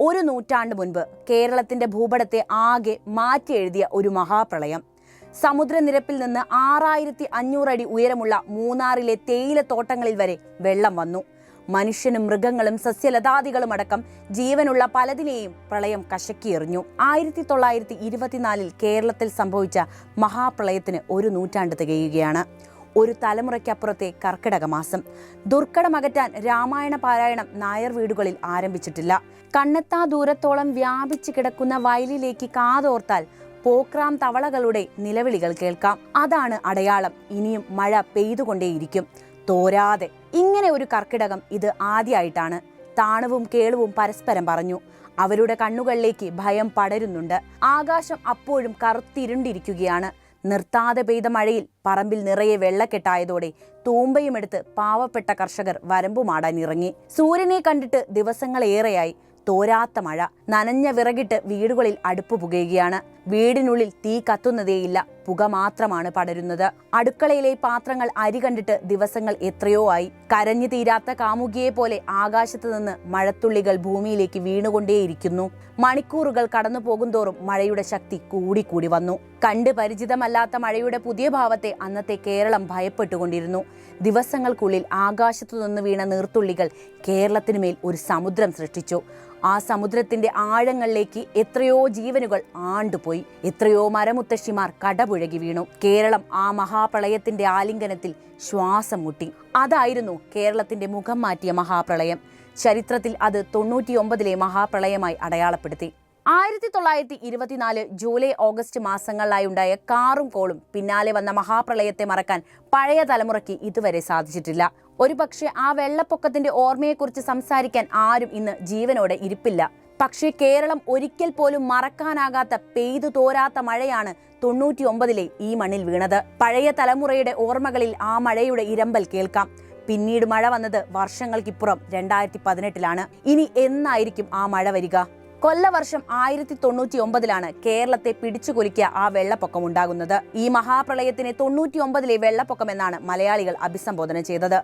ഒരു നൂറ്റാണ്ട് മുൻപ് കേരളത്തിന്റെ ഭൂപടത്തെ ആകെ മാറ്റി എഴുതിയ ഒരു മഹാപ്രളയം. സമുദ്രനിരപ്പിൽ നിന്ന് ആറായിരത്തി അഞ്ഞൂറടി ഉയരമുള്ള മൂന്നാറിലെ തേയിലത്തോട്ടങ്ങളിൽ വരെ വെള്ളം വന്നു. മനുഷ്യനും മൃഗങ്ങളും സസ്യലതാദികളും അടക്കം ജീവനുള്ള പലതിനെയും പ്രളയം കശക്കിയെറിഞ്ഞു ആയിരത്തി തൊള്ളായിരത്തി ഇരുപത്തിനാലിൽ കേരളത്തിൽ സംഭവിച്ച മഹാപ്രളയത്തിന് ഒരു നൂറ്റാണ്ട് തികയുകയാണ്. ഒരു തലമുറയ്ക്കപ്പുറത്തെ കർക്കിടക മാസം. ദുർഘടമകറ്റാൻ രാമായണ പാരായണം നായർ വീടുകളിൽ ആരംഭിച്ചിട്ടില്ല. കണ്ണെത്താ ദൂരത്തോളം വ്യാപിച്ചു കിടക്കുന്ന വയലിലേക്ക് കാതോർത്താൽ പോക്രാം തവളകളുടെ നിലവിളികൾ കേൾക്കാം. അതാണ് അടയാളം. ഇനിയും മഴ പെയ്തുകൊണ്ടേയിരിക്കും. തോരാതെ. ഇങ്ങനെ ഒരു കർക്കിടകം ഇത് ആദ്യമായിട്ടാണ് താണവും കേളുവും പരസ്പരം പറഞ്ഞു. അവരുടെ കണ്ണുകളിലേക്ക് ഭയം പടരുന്നുണ്ട്. ആകാശം അപ്പോഴും കറുത്തിരുണ്ടിരിക്കുകയാണ്. നിർത്താതെ പെയ്ത മഴയിൽ പറമ്പിൽ നിറയെ വെള്ളക്കെട്ടായതോടെ തൂമ്പയുമെടുത്ത് പാവപ്പെട്ട കർഷകർ വരമ്പുമാടാൻ ഇറങ്ങി. സൂര്യനെ കണ്ടിട്ട് ദിവസങ്ങളേറെയായി തോരാത്ത മഴ. നനഞ്ഞ വിറകിട്ട് വീടുകളിൽ അടുപ്പ് പുകയുകയാണ്. വീടിനുള്ളിൽ തീ കത്തുന്നതേയില്ല. പുക മാത്രമാണ് പടരുന്നത്. അടുക്കളയിലെ പാത്രങ്ങൾ അരി കണ്ടിട്ട് ദിവസങ്ങൾ എത്രയോ ആയി. കരഞ്ഞു തീരാത്ത കാമുകിയെ പോലെ ആകാശത്ത് നിന്ന് മഴത്തുള്ളികൾ ഭൂമിയിലേക്ക് വീണുകൊണ്ടേയിരിക്കുന്നു. മണിക്കൂറുകൾ കടന്നു പോകുന്തോറും മഴയുടെ ശക്തി കൂടിക്കൂടി വന്നു. കണ്ട് പരിചിതമല്ലാത്ത മഴയുടെ പുതിയ ഭാവത്തെ അന്നത്തെ കേരളം ഭയപ്പെട്ടുകൊണ്ടിരുന്നു. ദിവസങ്ങൾക്കുള്ളിൽ ആകാശത്തു നിന്ന് വീണ നീർത്തുള്ളികൾ കേരളത്തിനുമേൽ ഒരു സമുദ്രം സൃഷ്ടിച്ചു. ആ സമുദ്രത്തിന്റെ ആഴങ്ങളിലേക്ക് എത്രയോ ജീവനുകൾ ആണ്ടുപോയി. എത്രയോ മരമുത്തശ്ശിമാർ കടപുഴകി വീണു. കേരളം ആ മഹാപ്രളയത്തിന്റെ ആലിംഗനത്തിൽ ശ്വാസം മുട്ടി അതായിരുന്നു കേരളത്തിന്റെ മുഖം മാറ്റിയ മഹാപ്രളയം. ചരിത്രത്തിൽ അത് തൊണ്ണൂറ്റിയൊമ്പതിലെ മഹാപ്രളയമായി അടയാളപ്പെടുത്തി. ആയിരത്തി തൊള്ളായിരത്തി ഇരുപത്തിനാല് ജൂലൈ ഓഗസ്റ്റ് മാസങ്ങളിലായി ഉണ്ടായ കാറും കോളും പിന്നാലെ വന്ന മഹാപ്രളയത്തെ മറക്കാൻ പഴയ തലമുറയ്ക്ക് ഇതുവരെ സാധിച്ചിട്ടില്ല. ഒരുപക്ഷെ ആ വെള്ളപ്പൊക്കത്തിന്റെ ഓർമ്മയെക്കുറിച്ച് സംസാരിക്കാൻ ആരും ഇന്ന് ജീവനോടെ ഇരിപ്പില്ല. പക്ഷേ കേരളം ഒരിക്കൽ പോലും മറക്കാനാകാത്ത പെയ്തു തോരാത്ത മഴയാണ് തൊണ്ണൂറ്റി ഒമ്പതിലെ ഈ മണ്ണിൽ വീണത്. പഴയ തലമുറയുടെ ഓർമ്മകളിൽ ആ മഴയുടെ ഇരമ്പൽ കേൾക്കാം. പിന്നീട് മഴ വന്നത് വർഷങ്ങൾക്കിപ്പുറം രണ്ടായിരത്തി പതിനെട്ടിലാണ്. ഇനി എന്നായിരിക്കും ആ മഴ വരിക? കൊല്ലവർഷം ആയിരത്തി തൊണ്ണൂറ്റി ഒമ്പതിലാണ് കേരളത്തെ പിടിച്ചുകൊലിക്കുക ആ വെള്ളപ്പൊക്കം ഉണ്ടാകുന്നത്. ഈ മഹാപ്രളയത്തിന് തൊണ്ണൂറ്റി ഒമ്പതിലെ വെള്ളപ്പൊക്കം എന്നാണ് മലയാളികൾ അഭിസംബോധന ചെയ്തത്.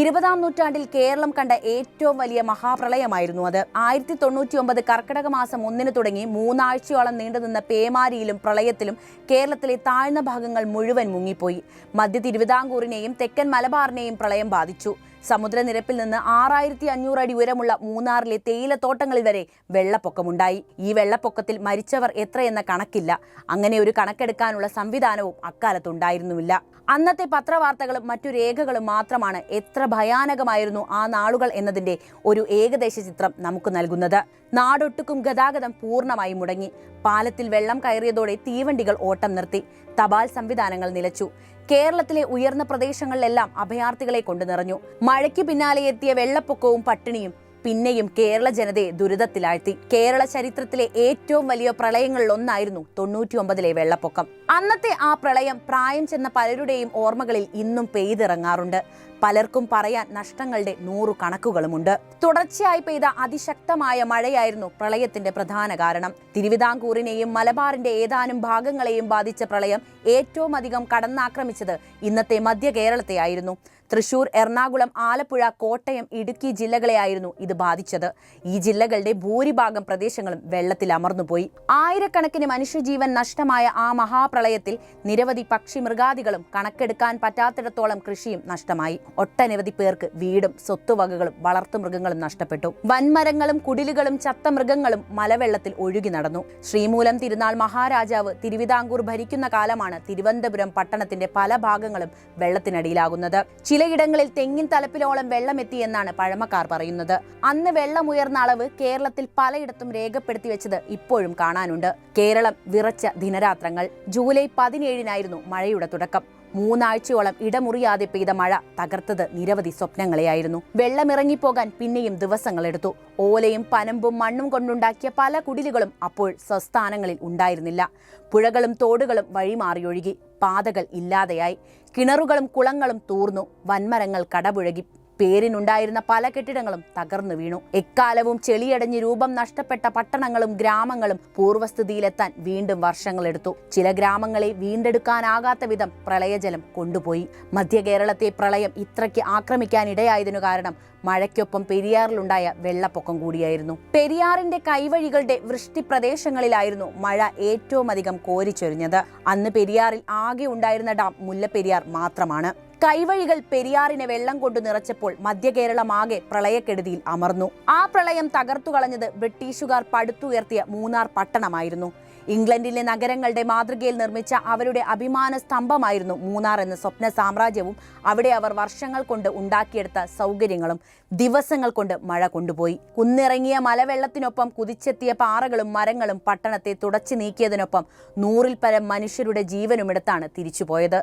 ഇരുപതാം നൂറ്റാണ്ടിൽ കേരളം കണ്ട ഏറ്റവും വലിയ മഹാപ്രളയമായിരുന്നു അത്. ആയിരത്തി തൊണ്ണൂറ്റി ഒമ്പത് കർക്കിടക മാസം ഒന്നിന് തുടങ്ങി മൂന്നാഴ്ചയോളം നീണ്ടുനിന്ന പേമാരിയിലും പ്രളയത്തിലും കേരളത്തിലെ താഴ്ന്ന ഭാഗങ്ങൾ മുഴുവൻ മുങ്ങിപ്പോയി. മധ്യ തിരുവിതാംകൂറിനെയും തെക്കൻ മലബാറിനെയും പ്രളയം ബാധിച്ചു. സമുദ്രനിരപ്പിൽ നിന്ന് ആറായിരത്തി അഞ്ഞൂറ് അടി ഉയരമുള്ള മൂന്നാറിലെ തേയിലത്തോട്ടങ്ങളിൽ വരെ വെള്ളപ്പൊക്കമുണ്ടായി. ഈ വെള്ളപ്പൊക്കത്തിൽ മരിച്ചവർ എത്രയെന്ന കണക്കില്ല. അങ്ങനെ ഒരു കണക്കെടുക്കാനുള്ള സംവിധാനവും അക്കാലത്തുണ്ടായിരുന്നുമില്ല. അന്നത്തെ പത്രവാർത്തകളും മറ്റു രേഖകളും മാത്രമാണ് എത്ര ഭയാനകമായിരുന്നു ആ നാളുകൾ എന്നതിന്റെ ഒരു ഏകദേശ ചിത്രം നമുക്ക് നൽകുന്നത്. നാടൊട്ടുക്കും ഗതാഗതം പൂർണമായി മുടങ്ങി. പാലത്തിൽ വെള്ളം കയറിയതോടെ തീവണ്ടികൾ ഓട്ടം നിർത്തി. തപാൽ സംവിധാനങ്ങൾ നിലച്ചു. കേരളത്തിലെ ഉയർന്ന പ്രദേശങ്ങളിലെല്ലാം അഭയാർത്ഥികളെ കൊണ്ടു നിറഞ്ഞു മഴയ്ക്ക് പിന്നാലെ എത്തിയ വെള്ളപ്പൊക്കവും പട്ടിണിയും പിന്നെയും കേരള ജനതയെ ദുരിതത്തിലാഴ്ത്തി. കേരള ചരിത്രത്തിലെ ഏറ്റവും വലിയ പ്രളയങ്ങളിൽ ഒന്നായിരുന്നു തൊണ്ണൂറ്റി ഒമ്പതിലെ വെള്ളപ്പൊക്കം. അന്നത്തെ ആ പ്രളയം പ്രായം ചെന്ന പലരുടെയും ഓർമ്മകളിൽ ഇന്നും പെയ്തിറങ്ങാറുണ്ട്. പലർക്കും പറയാൻ നഷ്ടങ്ങളുടെ നൂറു കണക്കുകളുമുണ്ട് തുടർച്ചയായി പെയ്ത അതിശക്തമായ മഴയായിരുന്നു പ്രളയത്തിന്റെ പ്രധാന കാരണം. തിരുവിതാംകൂറിനെയും മലബാറിന്റെ ഏതാനും ഭാഗങ്ങളെയും ബാധിച്ച പ്രളയം ഏറ്റവും അധികം കടന്നാക്രമിച്ചത് ഇന്നത്തെ മധ്യ കേരളത്തെയായിരുന്നു. തൃശൂർ എറണാകുളം ആലപ്പുഴ കോട്ടയം ഇടുക്കി ജില്ലകളെയായിരുന്നു ഇത് ബാധിച്ചത്. ഈ ജില്ലകളുടെ ഭൂരിഭാഗം പ്രദേശങ്ങളും വെള്ളത്തിൽ അമർന്നുപോയി. ആയിരക്കണക്കിന് മനുഷ്യജീവൻ നഷ്ടമായ ആ മഹാപ്രളയത്തിൽ നിരവധി പക്ഷി മൃഗാദികളും കണക്കെടുക്കാൻ പറ്റാത്തിടത്തോളം കൃഷിയും നഷ്ടമായി. ഒട്ടനവധി പേർക്ക് വീടും സ്വത്തുവകകളും വളർത്തുമൃഗങ്ങളും നഷ്ടപ്പെട്ടു. വൻമരങ്ങളും കുടിലുകളും ചത്ത മൃഗങ്ങളും മലവെള്ളത്തിൽ ഒഴുകി നടന്നു. ശ്രീമൂലം തിരുനാൾ മഹാരാജാവ് തിരുവിതാംകൂർ ഭരിക്കുന്ന കാലമാണ് തിരുവനന്തപുരം പട്ടണത്തിന്റെ പല ഭാഗങ്ങളും വെള്ളത്തിനടിയിലാകുന്നത്. ചിലയിടങ്ങളിൽ തെങ്ങിൻ തലപ്പിലോളം വെള്ളമെത്തി എന്നാണ് പഴമക്കാർ പറയുന്നത്. അന്ന് വെള്ളമുയർന്ന അളവ് കേരളത്തിൽ പലയിടത്തും രേഖപ്പെടുത്തി വെച്ചത് ഇപ്പോഴും കാണാനുണ്ട്. കേരളം വിറച്ച ദിനരാത്രങ്ങൾ. ജൂലൈ പതിനേഴിനായിരുന്നു മഴയുടെ തുടക്കം. മൂന്നാഴ്ചയോളം ഇടമുറിയാതെ പെയ്ത മഴ തകർത്തത് നിരവധി സ്വപ്നങ്ങളെയായിരുന്നു. വെള്ളമിറങ്ങിപ്പോകാൻ പിന്നെയും ദിവസങ്ങളെടുത്തു. ഓലയും പനമ്പും മണ്ണും കൊണ്ടുണ്ടാക്കിയ പല കുടിലുകളും അപ്പോൾ സ്വസ്ഥാനങ്ങളിൽ ഉണ്ടായിരുന്നില്ല. പുഴകളും തോടുകളും വഴിമാറിയൊഴുകി പാതകൾ ഇല്ലാതെയായി. കിണറുകളും കുളങ്ങളും തൂർന്നു. വൻമരങ്ങൾ കടപുഴകി. പേരിനുണ്ടായിരുന്ന പല കെട്ടിടങ്ങളും തകർന്നു വീണു. എക്കാലവും ചെളിയടഞ്ഞ് രൂപം നഷ്ടപ്പെട്ട പട്ടണങ്ങളും ഗ്രാമങ്ങളും പൂർവസ്ഥിതിയിലെത്താൻ വീണ്ടും വർഷങ്ങളെടുത്തു ചില ഗ്രാമങ്ങളെ വീണ്ടെടുക്കാനാകാത്ത വിധം പ്രളയജലം കൊണ്ടുപോയി. മധ്യ കേരളത്തെ പ്രളയം ഇത്രയ്ക്ക് ആക്രമിക്കാനിടയായതിനു കാരണം മഴയ്ക്കൊപ്പം പെരിയാറിലുണ്ടായ വെള്ളപ്പൊക്കം കൂടിയായിരുന്നു. പെരിയാറിന്റെ കൈവഴികളുടെ വൃഷ്ടി പ്രദേശങ്ങളിലായിരുന്നു മഴ ഏറ്റവും അധികം കോരിച്ചൊരിഞ്ഞത്. അന്ന് പെരിയാറിൽ ആകെ ഉണ്ടായിരുന്ന ഡാം മുല്ലപ്പെരിയാർ മാത്രമാണ്. കൈവഴികൾ പെരിയാറിനെ വെള്ളം കൊണ്ട് നിറച്ചപ്പോൾ മധ്യകേരളമാകെ പ്രളയക്കെടുതിയിൽ അമർന്നു. ആ പ്രളയം തകർത്തു കളഞ്ഞത് ബ്രിട്ടീഷുകാർ പടുത്തുയർത്തിയ മൂന്നാർ പട്ടണമായിരുന്നു. ഇംഗ്ലണ്ടിലെ നഗരങ്ങളുടെ മാതൃകയിൽ നിർമ്മിച്ച അവരുടെ അഭിമാന സ്തംഭമായിരുന്നു മൂന്നാർ എന്ന സ്വപ്ന സാമ്രാജ്യവും. അവിടെ അവർ വർഷങ്ങൾ കൊണ്ട് ഉണ്ടാക്കിയെടുത്ത സൗകര്യങ്ങളും ദിവസങ്ങൾ കൊണ്ട് മഴ കൊണ്ടുപോയി. കുന്നിറങ്ങിയ മലവെള്ളത്തിനൊപ്പം കുതിച്ചെത്തിയ പാറകളും മരങ്ങളും പട്ടണത്തെ തുടച്ചു നീക്കിയതിനൊപ്പം നൂറിൽ പരം മനുഷ്യരുടെ ജീവനുമെടുത്താണ് തിരിച്ചുപോയത്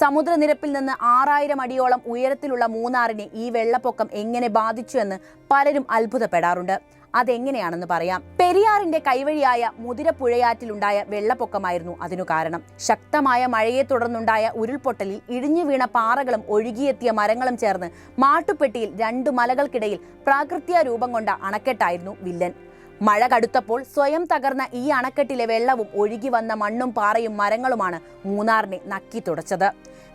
സമുദ്രനിരപ്പിൽ നിന്ന് ആറായിരം അടിയോളം ഉയരത്തിലുള്ള മൂന്നാറിനെ ഈ വെള്ളപ്പൊക്കം എങ്ങനെ ബാധിച്ചു എന്ന് പലരും അത്ഭുതപ്പെടാറുണ്ട്. അതെങ്ങനെയാണെന്ന് പറയാം. പെരിയാറിന്റെ കൈവഴിയായ മുതിരപ്പുഴയാറ്റിലുണ്ടായ വെള്ളപ്പൊക്കമായിരുന്നു അതിനു കാരണം. ശക്തമായ മഴയെ തുടർന്നുണ്ടായ ഉരുൾപൊട്ടലിൽ ഇടിഞ്ഞു വീണ പാറകളും ഒഴുകിയെത്തിയ മരങ്ങളും ചേർന്ന് മാട്ടുപ്പെട്ടിയിൽ രണ്ടു മലകൾക്കിടയിൽ പ്രാകൃത്യ രൂപം കൊണ്ട അണക്കെട്ടായിരുന്നു വില്ലൻ. മഴ കടുത്തപ്പോൾ സ്വയം തകർന്ന ഈ അണക്കെട്ടിലെ വെള്ളവും ഒഴുകി വന്ന മണ്ണും പാറയും മരങ്ങളുമാണ് മൂന്നാറിനെ നക്കി തുടച്ചത്.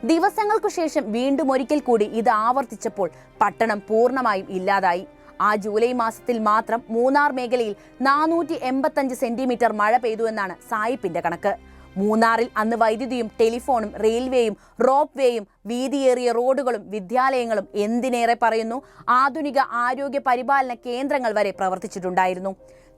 ദിവസങ്ങൾക്കു ശേഷം വീണ്ടും ഒരിക്കൽ കൂടി ഇത് ആവർത്തിച്ചപ്പോൾ പട്ടണം പൂർണമായും ഇല്ലാതായി. ആ ജൂലൈ മാസത്തിൽ മാത്രം മൂന്നാർ മേഖലയിൽ നാനൂറ്റി എൺപത്തഞ്ച് സെന്റിമീറ്റർ മഴ പെയ്തു എന്നാണ് സായിപ്പിന്റെ കണക്ക്. മൂന്നാറിൽ അന്ന് വൈദ്യുതിയും ടെലിഫോണും റെയിൽവേയും റോപ്പ് വേയും വീതിയേറിയ റോഡുകളും വിദ്യാലയങ്ങളും എന്തിനേറെ പറയുന്നു? ആധുനിക ആരോഗ്യ പരിപാലന കേന്ദ്രങ്ങൾ വരെ പ്രവർത്തിച്ചിട്ടുണ്ടായിരുന്നു.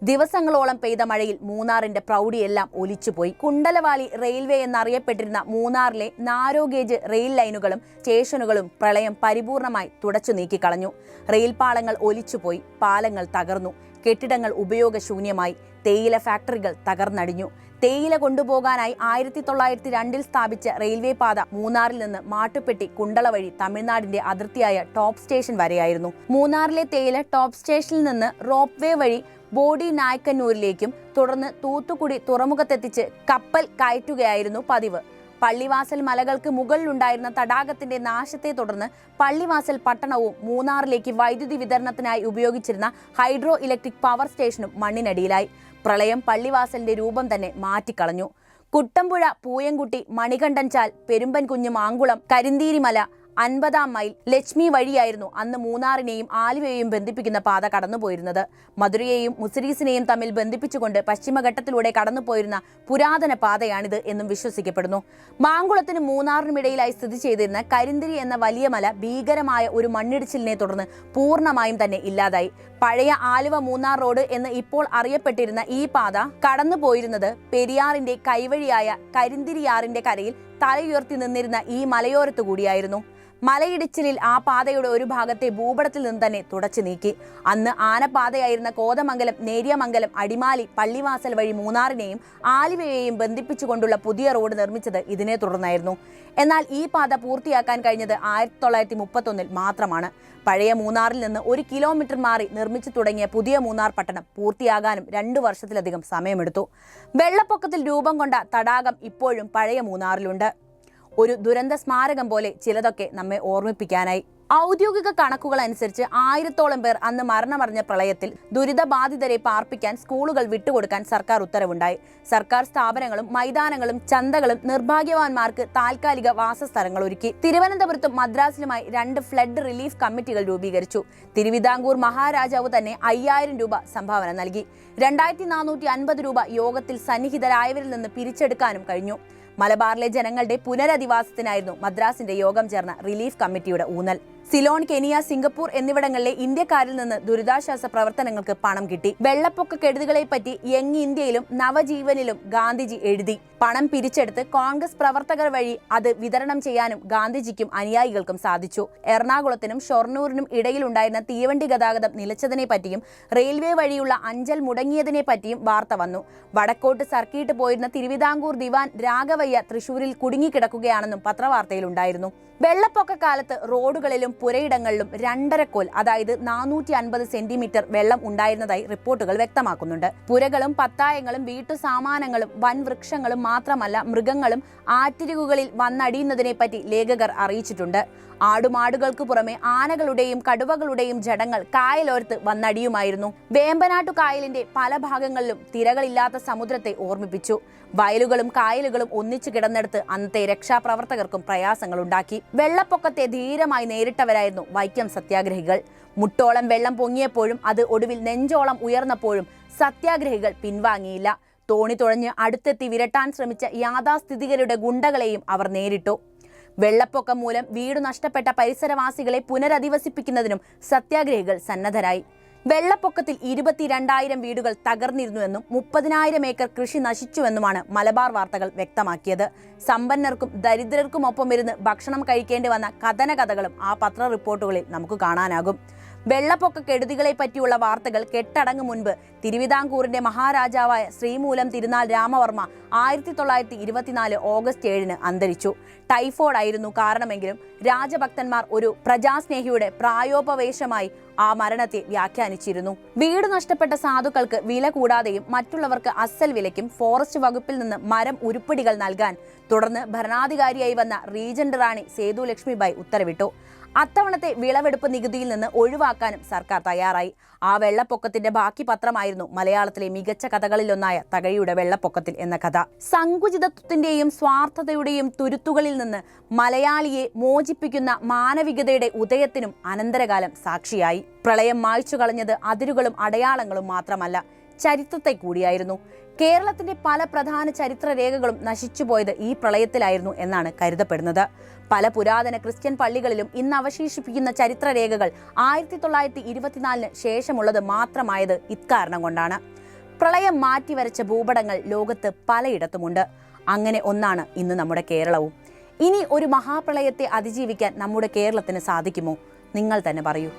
ദിവസങ്ങളോളം പെയ്ത മഴയിൽ മൂന്നാറിന്റെ പ്രൗഢിയെല്ലാം ഒലിച്ചുപോയി. കുണ്ടലവാലി റെയിൽവേ എന്നറിയപ്പെട്ടിരുന്ന മൂന്നാറിലെ നാരോ ഗേജ് റെയിൽ ലൈനുകളും സ്റ്റേഷനുകളും പ്രളയം പരിപൂർണമായി തുടച്ചു നീക്കിക്കളഞ്ഞു. റെയിൽ പാളങ്ങൾ ഒലിച്ചുപോയി പാലങ്ങൾ തകർന്നു. കെട്ടിടങ്ങൾ ഉപയോഗശൂന്യമായി തേയില ഫാക്ടറികൾ തകർന്നടിഞ്ഞു. തേയില കൊണ്ടുപോകാനായി ആയിരത്തി തൊള്ളായിരത്തി രണ്ടിൽ സ്ഥാപിച്ച റെയിൽവേ പാത മൂന്നാറിൽ നിന്ന് മാട്ടുപ്പെട്ടി കുണ്ടള വഴി തമിഴ്നാടിന്റെ അതിർത്തിയായ ടോപ്പ് സ്റ്റേഷൻ വരെയായിരുന്നു. മൂന്നാറിലെ തേയില ടോപ്പ് സ്റ്റേഷനിൽ നിന്ന് റോപ്പ് വഴി ബോഡി നായ്ക്കന്നൂരിലേക്കും തുടർന്ന് തൂത്തുക്കുടി തുറമുഖത്തെത്തിച്ച് കപ്പൽ കയറ്റുകയായിരുന്നു പതിവ്. പള്ളിവാസൽ മലകൾക്ക് മുകളിലുണ്ടായിരുന്ന തടാകത്തിന്റെ നാശത്തെ തുടർന്ന് പള്ളിവാസൽ പട്ടണവും മൂന്നാറിലേക്ക് വൈദ്യുതി വിതരണത്തിനായി ഉപയോഗിച്ചിരുന്ന ഹൈഡ്രോ ഇലക്ട്രിക് പവർ സ്റ്റേഷനും മണ്ണിനടിയിലായി. പ്രളയം പള്ളിവാസലിന്റെ രൂപം തന്നെ മാറ്റിക്കളഞ്ഞു. കുട്ടമ്പുഴ പൂയംകുട്ടി മണികണ്ഠൻചാൽ പെരുമ്പൻകുഞ്ഞ് മാങ്കുളം കരിന്തീരിമല അൻപതാം മൈൽ ലക്ഷ്മി വഴിയായിരുന്നു അന്ന് മൂന്നാറിനെയും ആലുവയെയും ബന്ധിപ്പിക്കുന്ന പാത കടന്നുപോയിരുന്നത്. മധുരയെയും മുസിരീസിനെയും തമ്മിൽ ബന്ധിപ്പിച്ചുകൊണ്ട് പശ്ചിമഘട്ടത്തിലൂടെ കടന്നുപോയിരുന്ന പുരാതന പാതയാണിത് എന്നും വിശ്വസിക്കപ്പെടുന്നു. മാങ്കുളത്തിനും മൂന്നാറിനുമിടയിലായി സ്ഥിതി ചെയ്തിരുന്ന കരിന്തിരി എന്ന വലിയ മല ഭീകരമായ ഒരു മണ്ണിടിച്ചിലിനെ തുടർന്ന് പൂർണമായും തന്നെ ഇല്ലാതായി. പഴയ ആലുവ മൂന്നാർ റോഡ് എന്ന് ഇപ്പോൾ അറിയപ്പെട്ടിരുന്ന ഈ പാത കടന്നുപോയിരുന്നത് പെരിയാറിന്റെ കൈവഴിയായ കരിന്തിരിയാറിന്റെ കരയിൽ തലയുയർത്തി നിന്നിരുന്ന ഈ മലയോരത്തു കൂടിയായിരുന്നു മലയിടിച്ചിലിൽ ആ പാതയുടെ ഒരു ഭാഗത്തെ ഭൂപടത്തിൽ നിന്ന് തന്നെ തുടച്ചു നീക്കി. അന്ന് ആനപാതയായിരുന്ന കോതമംഗലം നേരിയമംഗലം അടിമാലി പള്ളിവാസൽ വഴി മൂന്നാറിനെയും ആലുവയെയും ബന്ധിപ്പിച്ചുകൊണ്ടുള്ള പുതിയ റോഡ് നിർമ്മിച്ചത് ഇതിനെ തുടർന്നായിരുന്നു. എന്നാൽ ഈ പാത പൂർത്തിയാക്കാൻ കഴിഞ്ഞത് ആയിരത്തി തൊള്ളായിരത്തി മുപ്പത്തൊന്നിൽ മാത്രമാണ്. പഴയ മൂന്നാറിൽ നിന്ന് ഒരു കിലോമീറ്റർ മാറി നിർമ്മിച്ചു തുടങ്ങിയ പുതിയ മൂന്നാർ പട്ടണം പൂർത്തിയാകാനും രണ്ടു വർഷത്തിലധികം സമയമെടുത്തു. വെള്ളപ്പൊക്കത്തിൽ രൂപം കൊണ്ട തടാകം ഇപ്പോഴും പഴയ മൂന്നാറിലുണ്ട്. ഒരു ദുരന്ത സ്മാരകം പോലെ ചിലതൊക്കെ നമ്മെ ഓർമ്മിപ്പിക്കാനായി. ഔദ്യോഗിക കണക്കുകൾ അനുസരിച്ച് ആയിരത്തോളം പേർ അന്ന് മരണമറിഞ്ഞ പ്രളയത്തിൽ ദുരിതബാധിതരെ പാർപ്പിക്കാൻ സ്കൂളുകൾ വിട്ടുകൊടുക്കാൻ സർക്കാർ ഉത്തരവുണ്ടായി. സർക്കാർ സ്ഥാപനങ്ങളും മൈതാനങ്ങളും ചന്തകളും നിർഭാഗ്യവാന്മാർക്ക് താൽക്കാലിക വാസസ്ഥലങ്ങൾ ഒരുക്കി. തിരുവനന്തപുരത്തും മദ്രാസിലുമായി രണ്ട് ഫ്ലഡ് റിലീഫ് കമ്മിറ്റികൾ രൂപീകരിച്ചു. തിരുവിതാംകൂർ മഹാരാജാവ് തന്നെ അയ്യായിരം രൂപ സംഭാവന നൽകി. രണ്ടായിരത്തി നാനൂറ്റി അൻപത് രൂപ യോഗത്തിൽ സന്നിഹിതരായവരിൽ നിന്ന് പിരിച്ചെടുക്കാനും കഴിഞ്ഞു. മലബാറിലെ ജനങ്ങളുടെ പുനരധിവാസത്തിനായിരുന്നു മദ്രാസിന്റെ യോഗം ചേർന്ന റിലീഫ് കമ്മിറ്റിയുടെ ഊന്നൽ. സിലോൺ കെനിയ സിംഗപ്പൂർ എന്നിവിടങ്ങളിലെ ഇന്ത്യക്കാരിൽ നിന്ന് ദുരിതാശ്വാസ പ്രവർത്തനങ്ങൾക്ക് പണം കിട്ടി. വെള്ളപ്പൊക്ക കെടുതികളെപ്പറ്റി യങ് ഇന്ത്യയിലും നവജീവനിലും ഗാന്ധിജി എഴുതി. പണം പിരിച്ചെടുത്ത് കോൺഗ്രസ് പ്രവർത്തകർ വഴി അത് വിതരണം ചെയ്യാനും ഗാന്ധിജിക്കും അനുയായികൾക്കും സാധിച്ചു. എറണാകുളത്തിനും ഷൊർണൂരിനും ഇടയിലുണ്ടായിരുന്ന തീവണ്ടി ഗതാഗതം നിലച്ചതിനെ പറ്റിയും റെയിൽവേ വഴിയുള്ള അഞ്ചൽ മുടങ്ങിയതിനെ പറ്റിയും വാർത്ത വന്നു. വടക്കോട്ട് സർക്കിട്ട് പോയിരുന്ന തിരുവിതാംകൂർ ദിവാൻ രാഘവയ്യ തൃശൂരിൽ കുടുങ്ങിക്കിടക്കുകയാണെന്നും പത്രവാർത്തയിലുണ്ടായിരുന്നു. വെള്ളപ്പൊക്ക കാലത്ത് റോഡുകളിലും പുരയിടങ്ങളിലും രണ്ടരക്കോൽ അതായത് നാനൂറ്റി അൻപത് സെന്റിമീറ്റർ വെള്ളം ഉണ്ടായിരുന്നതായി റിപ്പോർട്ടുകൾ വ്യക്തമാക്കുന്നുണ്ട്. പുരകളും പത്തായങ്ങളും വീട്ടു സാമാനങ്ങളും വൻ വൃക്ഷങ്ങളും മാത്രമല്ല മൃഗങ്ങളും ആറ്റിരികുകളിൽ വന്നടിയുന്നതിനെ പറ്റി ലേഖകർ അറിയിച്ചിട്ടുണ്ട്. ആടുമാടുകൾക്ക് പുറമെ ആനകളുടെയും കടുവകളുടെയും ജടങ്ങൾ കായലോരത്ത് വന്നടിയുമായിരുന്നു. വേമ്പനാട്ടു കായലിന്റെ പല ഭാഗങ്ങളിലും തിരകളില്ലാത്ത സമുദ്രത്തെ ഓർമ്മിപ്പിച്ചു. വയലുകളും കായലുകളും ഒന്നിച്ചു കിടന്നെടുത്ത് അന്നത്തെ രക്ഷാപ്രവർത്തകർക്കും പ്രയാസങ്ങൾ ഉണ്ടാക്കി വെള്ളപ്പൊക്കത്തെ ധീരമായി നേരിട്ടവരായിരുന്നു വൈക്കം സത്യാഗ്രഹികൾ. മുട്ടോളം വെള്ളം പൊങ്ങിയപ്പോഴും അത് ഒടുവിൽ നെഞ്ചോളം ഉയർന്നപ്പോഴും സത്യാഗ്രഹികൾ പിൻവാങ്ങിയില്ല. തോണി തുഴഞ്ഞ് അടുത്തെത്തി വിരട്ടാൻ ശ്രമിച്ച യാഥാസ്ഥിതികരുടെ ഗുണ്ടകളെയും അവർ നേരിട്ടു. വെള്ളപ്പൊക്കം മൂലം വീട് നഷ്ടപ്പെട്ട പരിസരവാസികളെ പുനരധിവസിപ്പിക്കുന്നതിനും സത്യാഗ്രഹികൾ സന്നദ്ധരായി. വെള്ളപ്പൊക്കത്തിൽ ഇരുപത്തിരണ്ടായിരം വീടുകൾ തകർന്നിരുന്നുവെന്നും മുപ്പതിനായിരം ഏക്കർ കൃഷി നശിച്ചുവെന്നുമാണ് മലബാർ വാർത്തകൾ വ്യക്തമാക്കിയത്. സമ്പന്നർക്കും ദരിദ്രർക്കും ഒപ്പം ഇരുന്ന് ഭക്ഷണം കഴിക്കേണ്ടി വന്ന കഥന കഥകളും ആ പത്ര റിപ്പോർട്ടുകളിൽ നമുക്ക് കാണാനാകും. വെള്ളപ്പൊക്ക കെടുതികളെ പറ്റിയുള്ള വാർത്തകൾ കെട്ടടങ്ങും മുൻപ്. തിരുവിതാംകൂറിന്റെ മഹാരാജാവായ ശ്രീമൂലം തിരുനാൾ രാമവർമ്മ ആയിരത്തി തൊള്ളായിരത്തി ഇരുപത്തിനാല് ഓഗസ്റ്റ് ഏഴിന് അന്തരിച്ചു. ടൈഫോയ്ഡ് ആയിരുന്നു കാരണമെങ്കിലും രാജഭക്തന്മാർ ഒരു പ്രജാസ്നേഹിയുടെ പ്രായോപവേശമായി ആ മരണത്തെ വ്യാഖ്യാനിച്ചിരുന്നു. വീട് നഷ്ടപ്പെട്ട സാധുക്കൾക്ക് വില കൂടാതെയും മറ്റുള്ളവർക്ക് അസൽ വിലയ്ക്കും ഫോറസ്റ്റ് വകുപ്പിൽ നിന്ന് മരം ഉരുപ്പടികൾ നൽകാൻ തുടർന്ന് ഭരണാധികാരിയായി വന്ന റീജന്റ് റാണി സേതു ലക്ഷ്മിബായി ഉത്തരവിട്ടു. അത്തവണത്തെ വിളവെടുപ്പ് നികുതിയിൽ നിന്ന് ഒഴിവാക്കാനും സർക്കാർ തയ്യാറായി. ആ വെള്ളപ്പൊക്കത്തിന്റെ ബാക്കി പത്രമായിരുന്നു മലയാളത്തിലെ മികച്ച കഥകളിലൊന്നായ തകഴിയുടെ വെള്ളപ്പൊക്കത്തിൽ എന്ന കഥ. സങ്കുചിതത്വത്തിന്റെയും സ്വാർത്ഥതയുടെയും തുരുത്തുകളിൽ നിന്ന് മലയാളിയെ മോചിപ്പിക്കുന്ന മാനവികതയുടെ ഉദയത്തിനും അനന്തരകാലം സാക്ഷിയായി. പ്രളയം മായ്ച്ചു കളഞ്ഞത് അതിരുകളും അടയാളങ്ങളും മാത്രമല്ല ചരിത്രത്തെ കൂടിയായിരുന്നു. കേരളത്തിന്റെ പല പ്രധാന ചരിത്ര രേഖകളും നശിച്ചുപോയത് ഈ പ്രളയത്തിലായിരുന്നു എന്നാണ് കരുതപ്പെടുന്നത്. പല പുരാതന ക്രിസ്ത്യൻ പള്ളികളിലും ഇന്ന് അവശേഷിപ്പിക്കുന്ന ചരിത്രരേഖകൾ ആയിരത്തി തൊള്ളായിരത്തി ഇരുപത്തിനാലിന് ശേഷമുള്ളത് മാത്രമായത് ഇക്കാരണം കൊണ്ടാണ്. പ്രളയം മാറ്റിവരച്ച ഭൂപടങ്ങൾ ലോകത്ത് പലയിടത്തുമുണ്ട്. അങ്ങനെ ഒന്നാണ് ഇന്ന് നമ്മുടെ കേരളവും. ഇനി ഒരു മഹാപ്രളയത്തെ അതിജീവിക്കാൻ നമ്മുടെ കേരളത്തിന് സാധിക്കുമോ? നിങ്ങൾ തന്നെ പറയൂ.